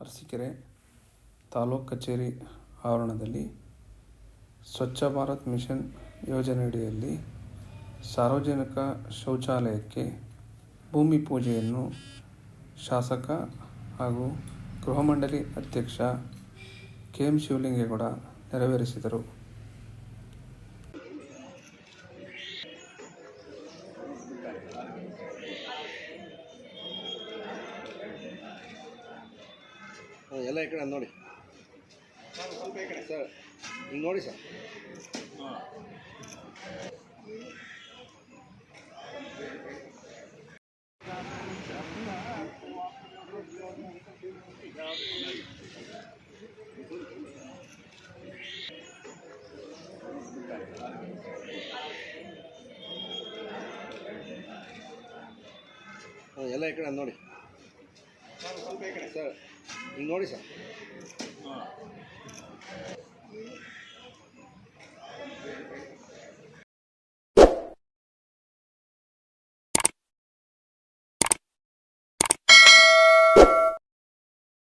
ಅರಸೀಕೆರೆ ತಾಲೂಕು ಕಚೇರಿ ಆವರಣದಲ್ಲಿ ಸ್ವಚ್ಛ ಭಾರತ್ ಮಿಷನ್ ಯೋಜನೆಯಡಿಯಲ್ಲಿ ಸಾರ್ವಜನಿಕ ಶೌಚಾಲಯಕ್ಕೆ ಭೂಮಿ ಪೂಜೆಯನ್ನು ಶಾಸಕ ಹಾಗೂ ಗೃಹ ಮಂಡಳಿ ಅಧ್ಯಕ್ಷ ಕೆ ಎಂ ಶಿವಲಿಂಗೇಗೌಡ ನೆರವೇರಿಸಿದರು. ಎಲ್ಲ ಈ ಕಡೆ ನೋಡಿ. ಸರ್ ನೋಡಿ ಸರ್. ಎಲ್ಲ ಈ ಕಡೆ ನೋಡಿ. ಸರ್ 你哪里去？嗯。